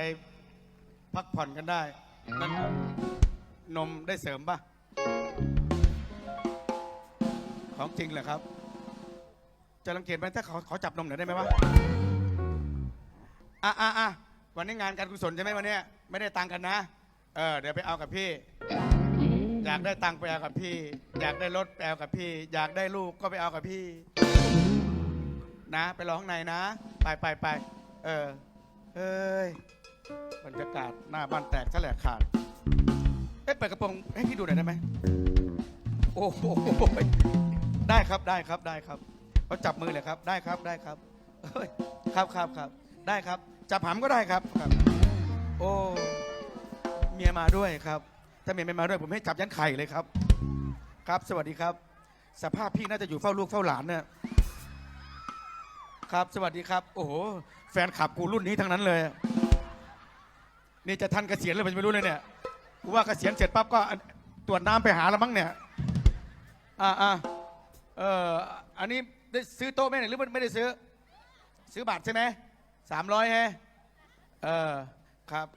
ไปพักผ่อนกันได้ นั่นนมได้เสริมป่ะ ของจริงเหรอครับ จะรังเกียจไหมถ้าเขาขาจับนมหน่อยได้ไหมวะ อะอะอะวันนี้งานการกุศลใช่ไหมวันนี้ ไม่ได้ตังค์กันนะ เออ เดี๋ยวไปเอากับพี่ อยากได้ตังค์ไปเอากับพี่ อยากได้รถไปเอากับพี่ อยากได้ลูกก็ไปเอากับพี่ นะ ไปรอข้างในนะ ไปไปไป เออเฮ้ย บรรยากาศหน้าบ้านแตกซะแหลกขาด เอ๊ะเปิดกระโปรงให้พี่ดูหน่อยได้ไหม โอ้โห ได้ครับได้ครับได้ครับเขาจับมือเลยครับ ได้ครับได้ครับเฮ้ยครับครับครับ ได้ครับ จับหำก็ได้ครับครับ โอ้เมียมาด้วยครับ ถ้าเมียไม่มาด้วยผมให้จับยันไข่เลยครับ ครับ สวัสดีครับ สภาพพี่น่าจะอยู่เฝ้าลูกเฝ้าหลานเนี่ยครับ สวัสดีครับ โอ้โห แฟนขับกูรุ่นนี้ทั้งนั้นเลย นี่จะทันเกษียณเลยผมไม่รู้เลยเนี่ยกูว่าเกษียณเสร็จปั๊บก็ตรวจน้ำไปหาแล้วมั้งเนี่ย อ่าอ่าเอออันนี้ได้ซื้อโต๊ะไหมเนี่ยหรือไม่ได้ซื้อ ซื้อบัตรใช่ไหมสามร้อยฮะเออครับ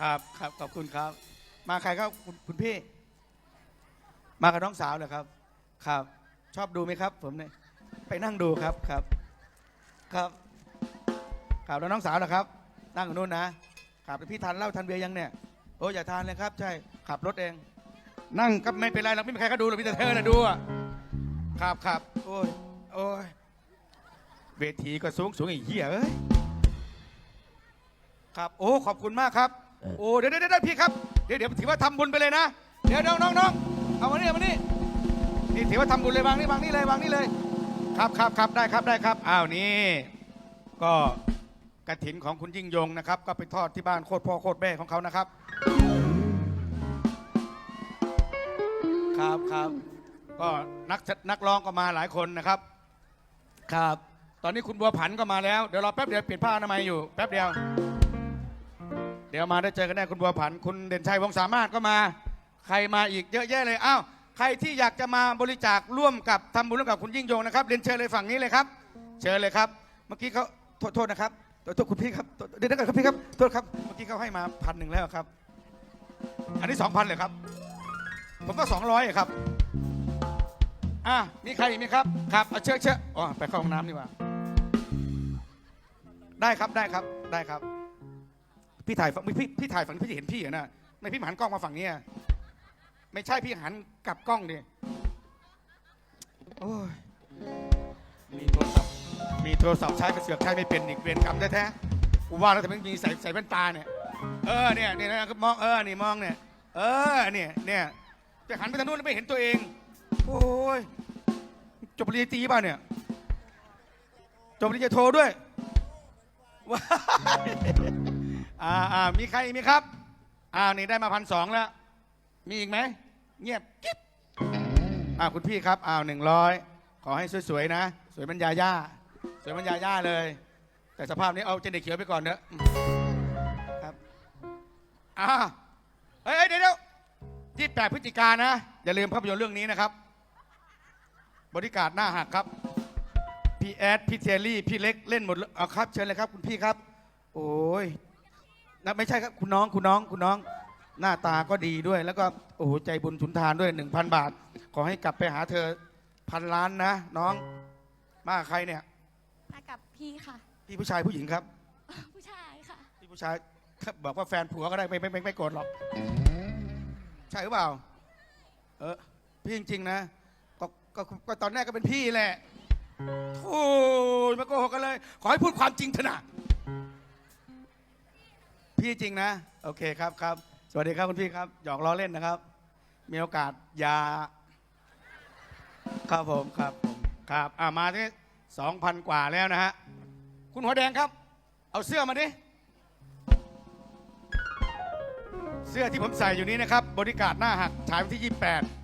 ครับครับขอบคุณครับ มาใครครับคุณคุณพี่ มากับน้องสาวเหรอครับ ครับ ชอบดูไหมครับ ผมเนี่ยไปนั่งดูครับครับ ครับครับแล้วน้องสาวเหรอครับ นั่งอยู่นู่นนะครับแล้วพี่ทานเหล้าทานเบียร์ยังเนี่ยโอ้อย่าทานเลยครับ ใช่ขับรถเอง นั่งก็ไม่เป็นไรหรอกไม่มีใครเขาดูหรอกพี่แต่เธอนะดูอะครับครับโอ้ยโอ้ยเวทีก็สูงสูงไอ้เหี้ยเอ้ยครับโอ้ขอบคุณมากครับ โอ้เดี๋ยวเดี๋ยวเดี๋ยวพี่ครับเดี๋ยวเดี๋ยวถือว่าทำบุญไปเลยนะเดี๋ยวน้องน้องน้องเอามานี่เอามานี่นี่ถือว่าทำบุญเลยวางนี่วางนี่เลยวางนี่เลย ครับครับครับได้ครับได้ครับอ้าวนี่ก็กระถินของคุณยิ่งยงนะครับ ก็ไปทอดที่บ้านโคตรพ่อโคตรแม่ของเขานะครับ ครับครับก็นักนักร้องก็มาหลายคนนะครับ ครับ ตอนนี้คุณบัวผันก็มาแล้ว เดี๋ยวรอแป๊บเดียวเปลี่ยนผ้าอนามัยอยู่แป๊บเดียว เดี๋ยวมาได้เจอกันแน่คุณบัวผัน คุณเด่นชัยวงศ์สามารถก็มา ใครมาอีกเยอะแยะเลยอ้าว ใครที่อยากจะมาบริจาคร่วมกับทำบุญร่วมกับคุณยิ่งยงนะครับเรียนเชิญเลยฝั่งนี้เลยครับ เชิญเลยครับ เมื่อกี้เขาโทษนะครับโทษคุณพี่ครับเดี๋ยวนะครับครับพี่ครับโทษครับเมื่อกี้เขาให้มาพันหนึ่งแล้วครับ อันนี้สองพันเลยครับ ผมก็สองร้อยครับอะมีใครอีกไหมครับครับเอาเชิญเชิญอ๋อไปเข้าห้องน้ำดีกว่า ได้ครับได้ครับได้ครับ พี่ถ่ายฝั่งพี่พี่ถ่ายฝั่งพี่จะเห็นพี่เหรอนะไม่พี่หันกล้องมาฝั่งนี้ ไม่ใช่พี่หันกลับกล้องดิโอ้ยมีโทรศัพท์มีโทรศัพท์ใช้กระเสือกใช้ไม่เป็นอีกเวรกรรมแท้ๆกูว่าแล้วแต่ไม่มีใส่ใส่แว่นตาเนี่ย เออเนี่ยเนี่ยนะมองเออนี่มองเนี่ย เออเนี่ยเนี่ยจะหันไปทางนู้นแล้วไม่เห็นตัวเอง โอ้ยจบปริญญาตรีป่ะเนี่ยจบปริญญาโทด้วยว้าอ่ามีใครอีครับอ่านี่ได้มาพันสองแล้ว มีอีกไหม เงียบกิ๊บอ่าคุณพี่ครับอ้าวหนึ่งร้อยขอให้สวยๆนะ สวยบรรยาย่าสวยบรรยาย่าเลย แต่สภาพนี้เอาเจนเด็กเขียวไปก่อนเนอะครับอ่าเฮ้ยเฮ้ยเดี๋ยวที่แปดพฤศจิกายนะ อย่าลืมภาพยนตร์เรื่องนี้นะครับ บริการหน้าหักครับ พี่แอด พี่เทลลี่ พี่เล็กเล่นหมดเลยเอาครับ เชิญเลยครับ คุณพี่ครับ โอ้ยนะไม่ใช่ครับ คุณน้อง คุณน้อง คุณน้อง หน้าตาก็ดีด้วย แล้วก็โอ้โหใจบุญสุนทานด้วย 1,000 บาท ขอให้กลับไปหาเธอพันล้านนะ น้อง มากับใครเนี่ย มากับพี่ค่ะ พี่ผู้ชายผู้หญิงครับ ผู้ชายค่ะ พี่ผู้ชายครับบอกว่าแฟนผัวก็ได้ไม่ไม่ไม่ไม่โกรธหรอก ใช่หรือเปล่า เออพี่จริง ๆ นะก็ก็ก็ตอนแรกก็เป็นพี่แหละโอ้ยมาโกหกกันเลย ขอให้พูดความจริงเถอะนะพี่จริงนะ โอเคครับครับ สวัสดีครับคุณพี่ครับ หยอกล้อเล่นนะครับ มีโอกาสยา ครับผมครับผมครับอ่ามาที่สองพันกว่าแล้วนะฮะ คุณหัวแดงครับ เอาเสื้อมาดิ เสื้อที่ผมใส่อยู่นี้นะครับ บริการหน้าหักฉายวันที่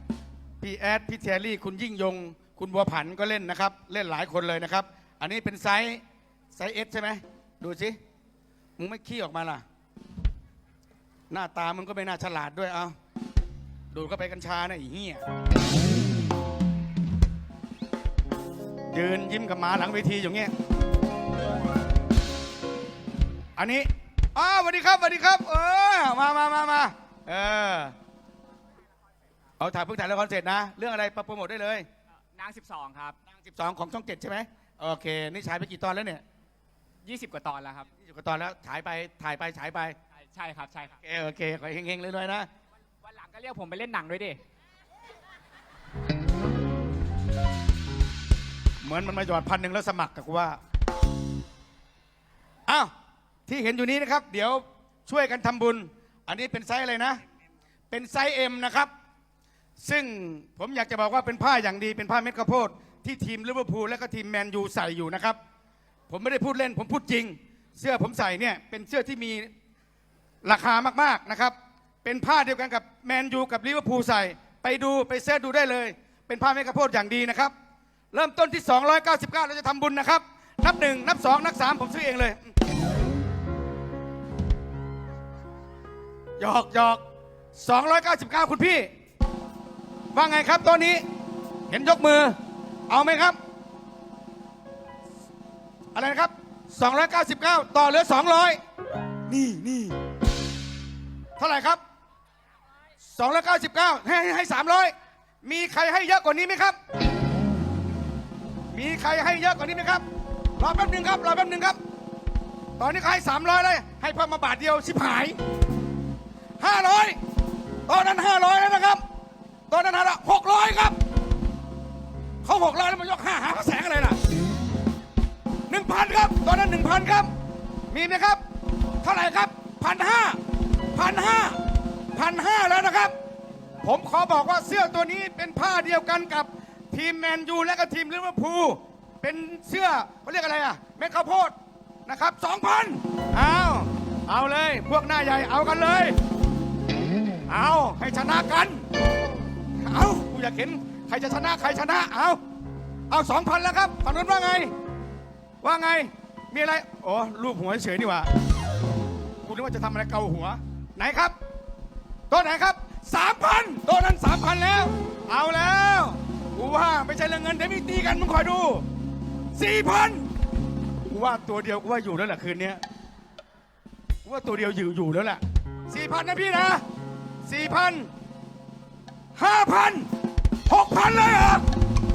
28 พี่แอด พี่เทลลี่ คุณยิ่งยง คุณบัวผันก็เล่นนะครับ เล่นหลายคนเลยนะครับ อันนี้เป็นไซส์ไซส์เอสใช่ไหม ดูสิ มึงไม่ขี้ออกมาล่ะ หน้าตามึงก็ไม่น่าฉลาดด้วยเอาดูดเข้าไปกัญชานะไอ้เหี้ยยืนยิ้มกับหมาหลังเวทีอย่างเงี้ยอันนี้อ้าวสวัสดีครับสวัสดีครับ เออมามามามาเออเอาถ่ายเพิ่งถ่ายละครเสร็จนะ เรื่องอะไรโปรโมทได้เลย นาง 12 ครับ นาง 12 ของช่องเจ็ดใช่ไหมโอเค นี่ฉายไปกี่ตอนแล้วเนี่ย 20 กว่าตอนแล้วครับยี่สิบกว่าตอนแล้วฉายไปถ่ายไปฉายไป ใช่ใช่ครับใช่ครับ โอเคโอเคขอเฮงๆเลยๆนะ วันหลังก็เรียกผมไปเล่นหนังด้วยดิ เหมือนมันมาหยอดพันหนึ่งแล้วสมัครกับกูว่า อ้าว ที่เห็นอยู่นี้นะครับ เดี๋ยวช่วยกันทำบุญ อันนี้เป็นไซส์อะไรนะ เป็นไซส์เอ็มนะครับ ซึ่งผมอยากจะบอกว่าเป็นผ้าอย่างดี เป็นผ้าเม็ดข้าวโพด ที่ทีมลิเวอร์พูลและก็ทีมแมนยูใส่อยู่นะครับ ผมไม่ได้พูดเล่น ผมพูดจริง เสื้อผมใส่เนี่ยเป็นเสื้อที่มี ราคามากๆนะครับ เป็นผ้าเดียวกันกับแมนยูกับลิเวอร์พูลใส่ ไปดูไปเสิร์ชดูได้เลย เป็นผ้าเม็ดข้าโพดอย่างดีนะครับ เริ่มต้นที่ 299 เราจะทำบุญนะครับ นับหนึ่งนับสองนับสามผมซื้อเองเลยหยอกหยอก299 คุณพี่ ว่าไงครับตัวนี้ เห็นยกมือ เอาไหมครับ อะไรนะครับ 299 ต่อเหลือ 200 นี่นี่เท่าไหร่ครับ299ให้ให้300มีใครให้เยอะกว่านี้ไหมครับ มีใครให้เยอะกว่านี้ไหมครับ รอแป๊บหนึ่งครับ รอแป๊บหนึ่งครับ ตอนนี้เขาให้300เลย ให้เพิ่มมาบาทเดียวชิบหาย500ตอนนั้น500แล้วนะครับ ตอนนั้นห้าร้อยหกร้อยครับ เขาหกร้อยแล้วมายกห้าหาพระแสงอะไรล่ะหนึ่งพันครับ ตอนนั้นหนึ่งพันครับ มีไหมครับ ท่าไหร่ครับพันห้าพันห้าพันห้าแล้วนะครับ ผมขอบอกว่าเสื้อตัวนี้เป็นผ้าเดียวกันกับทีมแมนยูและก็ทีมลิเวอร์พูลเป็นเสื้อเขาเรียกอะไรอะเม็ดข้าวโพดนะครับสองพันเอาเอาเลย พวกหน้าใหญ่เอากันเลย เอาให้ชนะกัน เอากูอยากเห็นใครจะชนะใครชนะเอาเอาสองพันแล้วครับฝั่งนู้นว่าไง ว่าไงมีอะไร โอ้รูปหัวเฉยนี่หว่า คุณนึกว่าจะทำอะไรเกาหัว ไหนครับตัวไหนครับสามพันตัวนั้นสามพันแล้ว เอาแล้วกูว่าไม่ใช่เรื่องเงินเดี๋ยวมีตีกันมึงคอยดูสี่พันกูว่าตัวเดียวกูว่าอยู่แล้วแหละคืนนี้กูว่าตัวเดียวอยู่อยู่แล้วแหละสี่พันนะพี่นะสี่พันห้าพันหกพันเลยเหรอ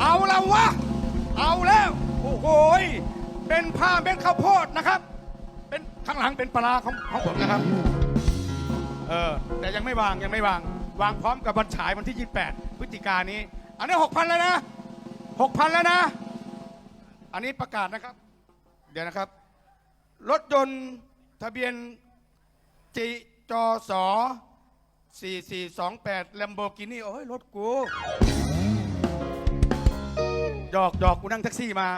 เอาละวะ เอาแล้ว โอ้โหยเป็นผ้าเป็นข้าวโพดนะครับ ข้างหลังเป็นปลาร้าของของผมนะครับ เออ แต่ยังไม่วางยังไม่วาง วางพร้อมกับวันฉายวันที่ 28 พฤศจิกายนนี้ อันนี้หกพันแล้วนะหกพันแล้วนะ อันนี้ประกาศนะครับ เดี๋ยวนะครับ รถยนต์ทะเบียนจีจอสอ4428 Lamborghini โอ้ยรถกูหยอกหยอกกูนั่งแท็กซี่มา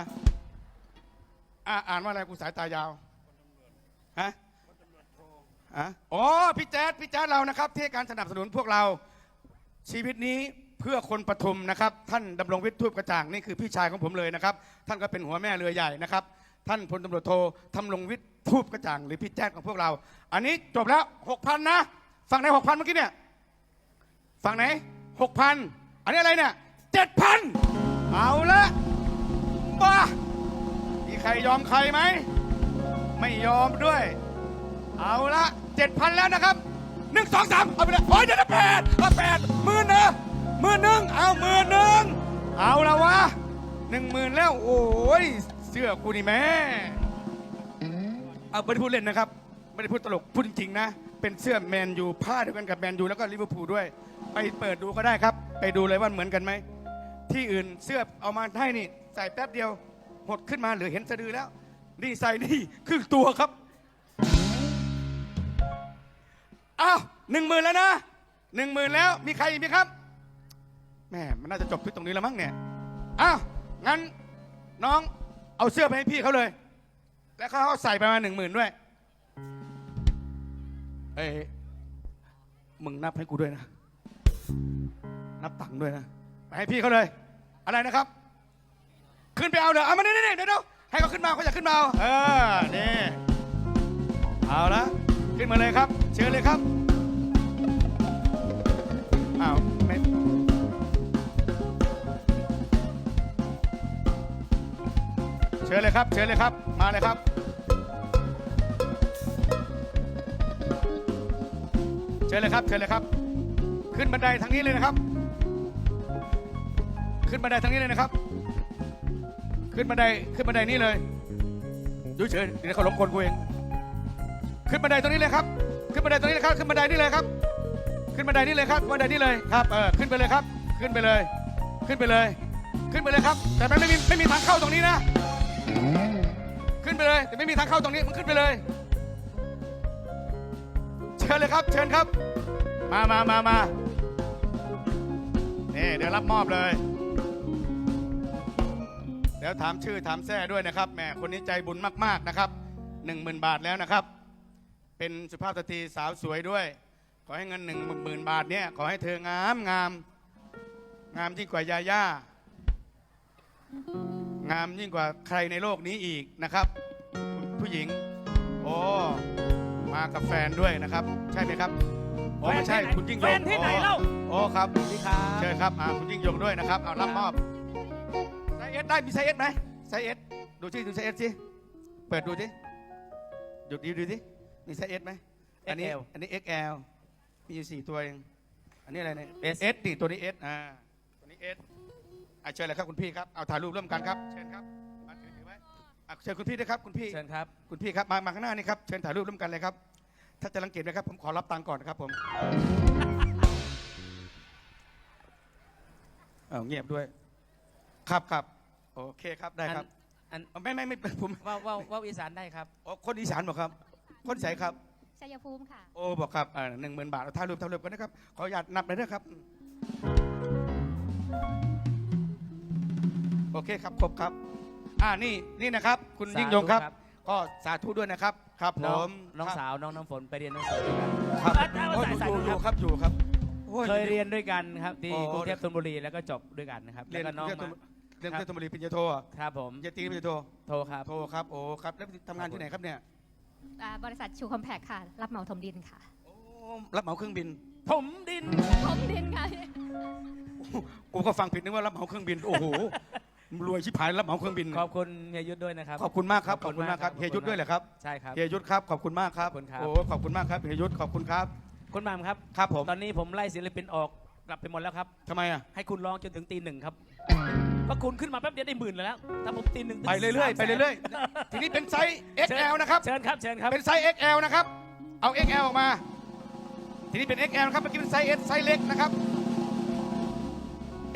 อ่าอ่านว่าอะไรกูสายตายาว ฮะอะอ๋อพี่แจ๊ดพี่แจ๊ดเรานะครับที่ให้การสนับสนุนพวกเราชีวิตนี้เพื่อคนปฐมนะครับ ท่านดำรงวิทย์ทูปกระจ่างนี่คือพี่ชายของผมเลยนะครับ ท่านก็เป็นหัวแม่เรือใหญ่นะครับ ท่านพลตำรวจโททำรงวิทย์ทูปกระจ่างหรือพี่แจ๊ดของพวกเรา อันนี้จบแล้วหกพันนะฝั่งไหนหกพันเมื่อกี้เนี่ยฝั่งไหนหกพันอันนี้อะไรเนี่ยเจ็ดพันเอาละบ้ามีใครยอมใครไหม ไม่ยอมด้วย เอาละเจ็ดพันแล้วนะครับหนึ่งสองสามเอาไปเลยโอ้ยเดี๋ยวนะแปดเอาแปดหมื่นนะหมื่นหนึ่งเอาหมื่นหนึ่งเอาละวะหนึ่งหมื่นแล้วโอ้ยเสื้อกูนี่แม่เอาไม่ได้พูดเล่นนะครับ ไม่ได้พูดตลกพูดจริงๆนะ เป็นเสื้อแมนยูผ้าเดียวกันกับแมนยูแล้วก็ลิเวอร์พูลด้วย ไปเปิดดูก็ได้ครับ ไปดูเลยว่าเหมือนกันไหมที่อื่นเสื้อเอามาให้นี่ใส่แป๊บเดียวหดขึ้นมาเหลือเห็นสะดือแล้ว นี่ใส่นี่ครึ่งตัวครับ อ้าวหนึ่งหมื่นแล้วนะหนึ่งหมื่นแล้วมีใครอีกไหมครับแม่มันน่าจะจบที่ตรงนี้แล้วมั้งเนี่ยอ้าวงั้นน้องเอาเสื้อไปให้พี่เขาเลย แล้วเขาใส่ไปมาหนึ่งหมื่นด้วยเอ้ยมึงนับให้กูด้วยนะ นับตังค์ด้วยนะ ไปให้พี่เขาเลย อะไรนะครับ ขึ้นไปเอาเลยเอามาเนี่ยเดี๋ยวเดี๋ยว ให้เขาขึ้นมาเขาอยากขึ้นมาเอาเออนี่เอาละขึ้นมาเลยครับ เชิญเลยครับอ้าวไม่เชิญเลยครับ เชิญเลยครับ มาเลยครับ เชิญเลยครับ เชิญเลยครับ ขึ้นบันไดทางนี้เลยนะครับ ขึ้นบันไดทางนี้เลยนะครับ ขึ้นบันไดขึ้นบันไดนี้เลยดูเฉยเดี๋ยวเขาล้มคนกูเองขึ้นบันไดตรงนี้เลยครับ ขึ้นบันไดตรงนี้เลยครับ ขึ้นบันไดนี่เลยครับ ขึ้นบันไดนี่เลยครับบันไดนี่เลยครับเออขึ้นไปเลยครับ ขึ้นไปเลย ขึ้นไปเลย ขึ้นไปเลยครับ แต่มันไม่มีไม่มีทางเข้าตรงนี้นะ ขึ้นไปเลยแต่ไม่มีทางเข้าตรงนี้มันขึ้นไปเลย เชิญเลยครับ เชิญครับ มามามามานี่เดี๋ยวรับมอบเลย ดี๋ยวถามชื่อถามแท้ด้วยนะครับแหมคนนี้ใจบุญมากๆนะครับหนึ่งหมื่นบาทแล้วนะครับ เป็นสุภาพสตรีสาวสวยด้วย ขอให้เงินหนึ่งหมื่นบาทเนี่ยขอให้เธองามงามงามยิ่งกว่ายาย่างามยิ่งกว่าใครในโลกนี้อีกนะครับคุณผู้หญิง โอ้มากับแฟนด้วยนะครับ ใช่ไหมครับโอ้ไม่ใช่คุณยิ่งยงแฟนที่ไหนเล่า โอ้ครับสวัสดีครับ เชิญครับอ่าคุณยิ่งยงด้วยนะครับเอารับมอบ ไซส์เอสได้มีไซส์เอสไหมไซส์เอสดูสิดูไซส์เอสสิเปิดดูสิหยุดดูดูสิมีไซส์เอสไหมอันนี้ XL อันนี้ XL มีอยู่สี่ตัวเองอันนี้อะไรเนี่ย S S ดิตัวนี้ S อ่าตัวนี้ S อะเชิญเลยครับคุณพี่ครับเอาถ่ายรูปร่วมกันครับเชิญครับมาถือถือไว้อะเชิญคุณพี่ด้วยครับคุณพี่ เชิญครับ คุณพี่ครับมามาข้างหน้านี่ครับเชิญถ่ายรูปร่วมกันเลยครับ ถ้าจะรังเกียจนะครับ ผมขอรับตังค์ก่อนนะครับผมเอาเงียบด้วย ครับครับโอเคครับได้ครับอันเอาไม่ไม่ไม่ผมว่าวว่าวว่าวอีสานได้ครับ อ๋อคนอีสานบอกครับ คนใสครับ ชัยภูมิค่ะ โอ้บอกครับหนึ่งหมื่นบาทเอาถ่ายรูปถ่ายรูปกันนะครับ ขออนุญาตนับเลยนะครับ โอเคครับครบครับ อ่านี่นี่นะครับ คุณสาธุยิ่งยงครับครับ ก็สาธุด้วยนะครับ ครับผน้องมน้องครับสาวน้องน้ำฝนไปเรียนหนังสือด้วยกัน ครับอะอะโอ้ยสายอยู่สายอยู่ครับอยู่ครับโอ้ เคยเรียนด้วยกันครับที่โอ้กรุงเทพธนบุรีแล้วก็จบด้วยกันนะครับเรีแล้ยนวก็น้องเรียนมาเรียนครับ เทศมรีปริญญาโทอะครับผมปริญญาตรีปริญญาโทโทรครับ โทครับ โอ้ครับ แล้วทำงานที่ไหนครับเนี่ย อ่าบริษัทชูคอมแพคค่ะ รับเหมาถมดินค่ะ โอ้ รับเหมาเครื่องบิน ผมดิน ถมดินค่ะกูก็ฟังผิดนึกว่ารับเหมาเครื่องบิน โอ้โห รวยชิบหายรับเหมาเครื่องบิน ขอบคุณเฮียยุทธด้วยนะครับ ขอบคุณมากครับขขออบบคุคุณณมากครับมากครับ เฮียยุทธด้วยเหรอครับ ใช่ครับ เฮียยุทธครับ ขอบคุณมากครับ ขอบคุณครับ โอ้ ขอบคุณมากครับ เฮียยุทธขอบคุณครับ คุณหมามครับ ครับผม ตอนนี้ผมไล่ศิลปินออก กลับไปหมดแล้วครับ ทำไมอะ ให้คุณร้องจนถึงตีหนึ่งครับเพราะคุณขึ้นมาแป๊บเดียวได้หมื่นแล้วถ้าผมตีหนึ่งถึงไปเรื่อยๆสามไปแสนเรื่อยๆ ทีนี้เป็นไซส์ XL นะครับ เชิญครับ เชิญครับ เป็นไซส์ XL นะครับ เอา XL ออกมา ทีนี้เป็น XL นะครับ เมื่อกี้เป็นไซส์ S ไซส์เล็กนะครับ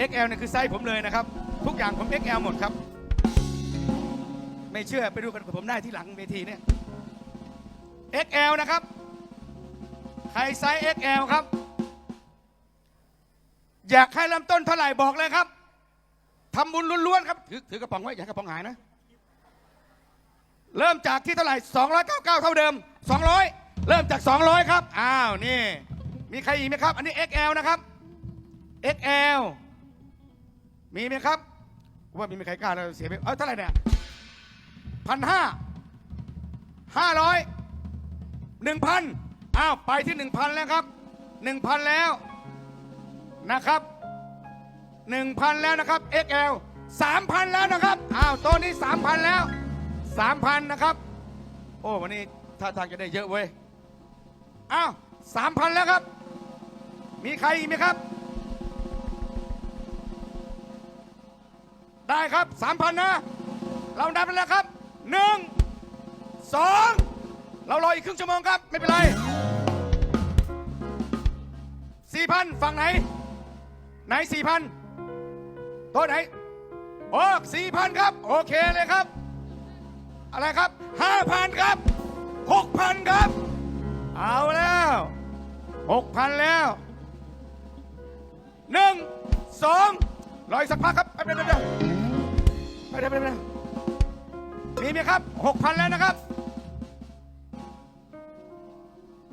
XL เนี่ยคือไซส์ผมเลยนะครับ ทุกอย่างผม XL หมดครับ ไม่เชื่อไปดูกันกับผมได้ที่หลังเวทีเนี่ย XL นะครับ ใครไซส์ XL ครับ อยากให้ลำต้นเท่าไหร่บอกเลยครับทำบุญล้วนๆครับถือถือกระป๋องไว้อย่าให้กระป๋องหายนะ เริ่มจากที่เท่าไหร่299 เท่าเดิม 200 เริ่มจาก 200 ครับ อ้าวนี่ มีใครอีกไหมครับ อันนี้ XL นะครับ XL มีไหมครับ ว่ามีใครกล้าเราเสียไป เอ้าเท่าไหร่เนี่ยพันห้าห้าร้อยหนึ่งพันอ้าว ไปที่หนึ่งพันแล้วครับหนึ่งพันแล้ว นะครับหนึ่งพันแล้วนะครับ XL สามพันแล้วนะครับ อ้าวตัวนี้สามพันแล้วสามพันนะครับ โอ้วันนี้ท่าทางจะได้เยอะเว้ย อ้าวสามพันแล้วครับ มีใครอีกไหมครับ ได้ครับสามพันนะ เรานับไปแล้วครับหนึ่งสองเรารออีกครึ่งชั่วโมงครับ ไม่เป็นไรสี่พันฝั่งไหน ไหนสี่พันตัวไหนโอ้สี่พันครับ โอเคเลยครับ อะไรครับห้าพันครับหกพันครับ เอาแล้วหกพันแล้วหนึ่งสองรออีกสักพักครับไปเร็วไปเร็วไปเร็วไปเร็วมีไหมครับหกพันแล้วนะครับ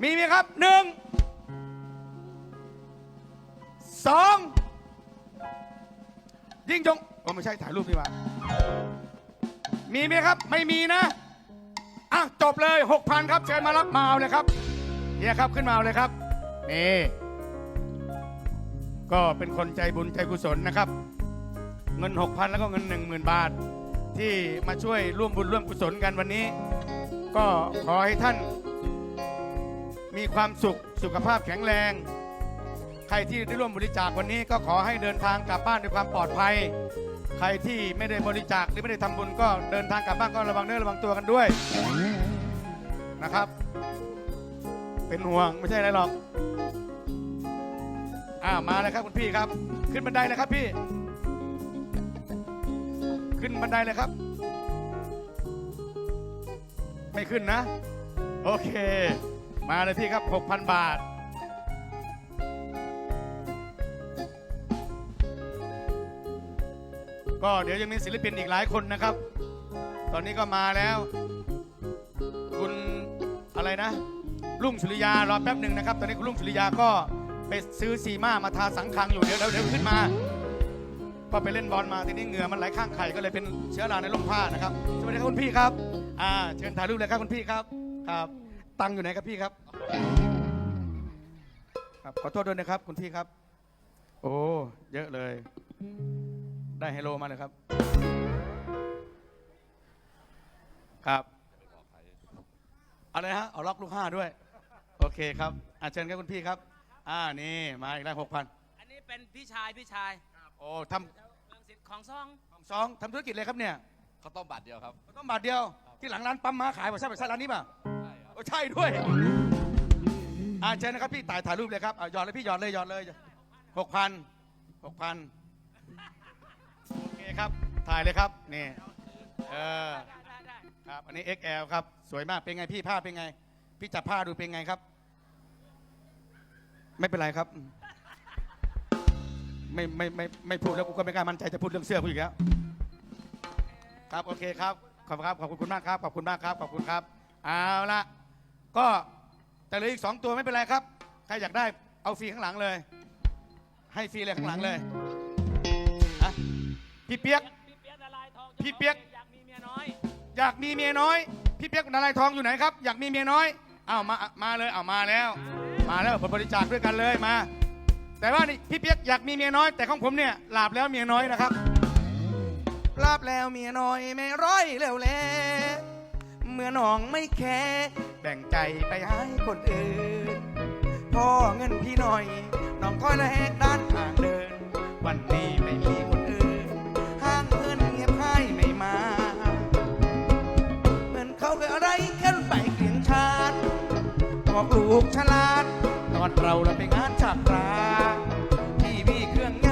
มีไหมครับหนึ่งสอง ยิ่งยงโอ้ไม่ใช่ถ่ายรูปดีกว่ามีไหมครับ ไม่มีนะอะจบเลย 6,000 ครับ เชิญมารับมาเอาเลยครับเนี่ยครับขึ้นมาเอาเลยครับนี่ก็เป็นคนใจบุญใจกุศลนะครับ เงิน 6,000 แล้วก็เงิน 10,000 บาท ที่มาช่วยร่วมบุญร่วมกุศลกันวันนี้ ก็ขอให้ท่าน มีความสุขสุขภาพแข็งแรง ใครที่ได้ร่วมบริจาควันนี้ก็ขอให้เดินทางกลับบ้านด้วยความปลอดภัย ใครที่ไม่ได้บริจาคหรือไม่ได้ทำบุญก็เดินทางกลับบ้านก็ระวังเนื้อระวังตัวกันด้วยนะครับ เป็นห่วงไม่ใช่อะไรหรอกอ้ามาเลยครับคุณพี่ครับ ขึ้นบันไดเลยครับพี่ ขึ้นบันไดเลยครับ ไม่ขึ้นนะ โอเค มาเลยพี่ครับ 6,000 บาท ก็เดี๋ยวยังมีศิลปินอีกหลายคนนะครับ ตอนนี้ก็มาแล้ว คุณอะไรนะลุงสุริยารอแป๊บหนึ่งนะครับ ตอนนี้คุณลุงสุริยาก็ไปซื้อซีมามาทาสังคังอยู่เดี๋ยวเดี๋ยวเดี๋ยวขึ้นมาก็ไปเล่นบอลมาทีนี้เหงื่อมันไหลข้างไข่ก็เลยเป็นเชื้อราในร่มผ้านะครับสวัสดีครับคุณพี่ครับอ่าเชิญถ่ายรูปเลยครับคุณพี่ครับครับ ตังอยู่ไหนครับพี่ครับครับขอโทษด้วยนะครับคุณพี่ครับ โอ้เยอะเลย ได้เฮโลมาเลยครับ ครับ อะไรนะฮะ เอาล็อกลูกห้าด้วย โอเคครับอาเชิญครับคุณพี่ครับ อ่า นี่ มาอีกแล้วหกพันอันนี้เป็นพี่ชายพี่ชายโอ้ทรังสิตของซองำของซองทำธุรกิจเลยครับเนี่ยข้าวต้มบาทเดียวครับ ต้องบาทเดียว ที่หลังร้านปั๊มมาขายบ่ใช่บ่ใช่ร้านนี้ป่ะ ใช่ครับ โอ้ใช่ด้วยอาเชิญนะครับพี่ถ่ายถ่ายรูปเลยครับเอาหยอดเลยพี่หยอดเลยหยอดเลยหกพันหกพันโอเครับ ถ่ายเลยครับ นี่ เออ ครับ อันนี้ XL ครับ สวยมาก เป็นไงพี่ผ้าเป็นไง พี่จับผ้าดูเป็นไงครับ ไม่เป็นไรครับ ไม่ไม่ไม่ไม่พูดแล้วกูก็ไม่กล้ามั่นใจจะพูดเรื่องเสื้อกูอีกแล้ว ครับ โอเคครับ ขอบคุณครับ ขอบคุณมากครับ ขอบคุณมากครับ ขอบคุณครับ เอาละก็แต่เหลืออีกสองตัวไม่เป็นไรครับ ใครอยากได้เอาฟรีข้างหลังเลย ให้ฟรีเลยข้างหลังเลย พี่เปียก พี่เปียกละลายทองพี่เปี๊ยก อยากมีเมียน้อย อยากมีเมียน้อย พี่เปียกนารายณ์ทองอยู่ไหนครับ อยากมีเมียน้อยเอามามาเลยเอามาแล้ว มาแล้วผลบริจาคด้วยกันเลยมา แต่ว่านี่พี่เปียกอยากมีเมียน้อย แต่ของผมเนี่ยหลาบแล้วเมียน้อยนะครับหลาบแล้วเมียน้อยไม่ร้อยแล้วแลเมื่อน้องไม่แคร์แบ่งใจไปให้คนอื่น พ่อเงินพี่หน่อย น้องถอยและแหกด้านทางเดิน วันนี้ไม่มี อกลูกฉลาด ตอนเราเราไปงานจากราทีวีเครื่องไง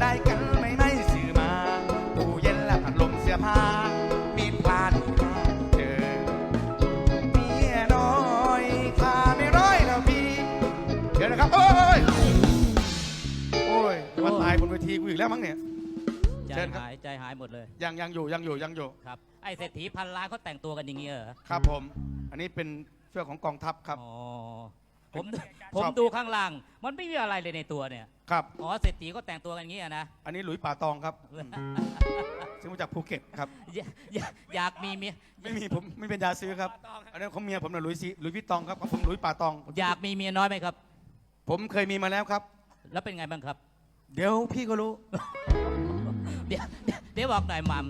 ได้กันไม่ไม่ซื้อมาตู้เย็นและพัดลมเสื้อผ้า มีดพลาดข้าเจอเมียน้อยข้าไม่ร้อยแล้วพี่ เดี๋ยวนะครับ โอ้ย โอ้ยวันตายบนเวทีกูอีกแล้วมั้งเนี่ย ใจเชิญครับ หายใจหายหมดเลยยังยังอยู่ยังอยู่ยังอยู่ ครับ ไอ้เศรษฐีพันล้านเขาแต่งตัวกันอย่างนี้เหรอ ครับผม อันนี้เป็น เสื้อของกองทัพครับ อ๋อผมผมดูข้างล่าง มันไม่มีอะไรเลยในตัวเนี่ย ครับ อ๋อเศรษฐีก็แต่งตัวกันอย่างนี้อะนะ อันนี้หลุยส์ป่าตองครับ ซึ่งมาจากภูเก็ตครับ อยากอยากอยากมีเมียไม่มีผมไม่เป็นยาซื้อครับ อันนี้นของเมียผมนะหลุยส์ซีหลุยส์วิตตองครับของผมหลุยส์ป่าตอง อยากมีเมียน้อยไหมครับ ผมเคยมีมาแล้วครับ แล้วเป็นไงบ้างครับ เดี๋ยวพี่ก็รู้ เดี๋ยวเดี๋ยวเดี๋ยวบอกหน่อยมัม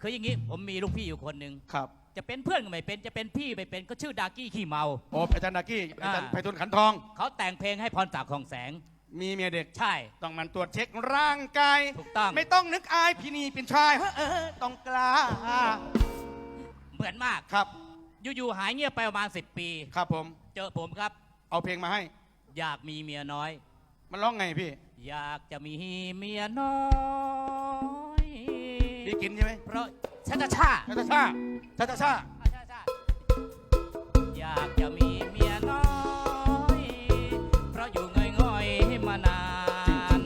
คืออย่างนี้ผมมีลูกพี่อยู่คนหนึ่ง ครับ จะเป็นเพื่อนก็ไม่เป็นจะเป็นพี่ไม่เป็นก็ชื่อดากี้ขี้เมา โอ้อาจารย์นากี้อาจารย์อ่า ไพฑูรย์ขันทอง เขาแต่งเพลงให้พรศักดิ์ของแสง มีเมียเด็ก ใช่ ต้องหมันตรวจเช็คร่างกายถูกต้อง ไม่ต้องนึกอายพี่นี่เป็นชายเฮ้อเออต้องกล้าเหมือนมาก ครับอยู่ๆหายเงียบไปประมาณ 10 ปี ครับผม เจอผมครับ เอาเพลงมาให้ อยากมีเมียน้อย มันร้องไงพี่ อยากจะมีเมียน้อ ยพี่กินใช่ไหมเพราะชาชาชาชาชาชาชาชาชาชาชาอยากจะมีเมียน้อย เพราะอยู่ง่อยๆมานาน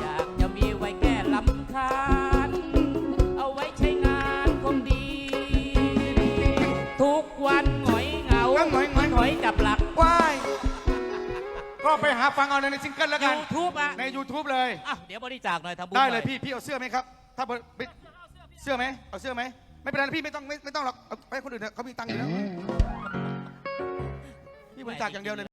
อยากจะมีไว้แก้ลำคาญ เอาไว้ใช้งานคงดี ทุกวันหงอยเหงาหงอยหงอยหงอยกับหลักว้าย ก็ไปหาฟังเอาในซิงเกิลแล้วกัน ยูทูบอะใน YouTube เลย อะเดี๋ยวบริจาคหน่อยทำบุญได้หเลน่ยพี่ พี่เอาเสื้อไหมครับ ถ้าบริเสื้อไหมเอาเสื้อไหมไม่เป็นไรพี่ไม่ต้องไม่ไม่ต้องหรอกเอาไปให้คนอื่นเถอะเขามีตังค์อยู่แล้วพี่บริจาคอย่างเดียวเลย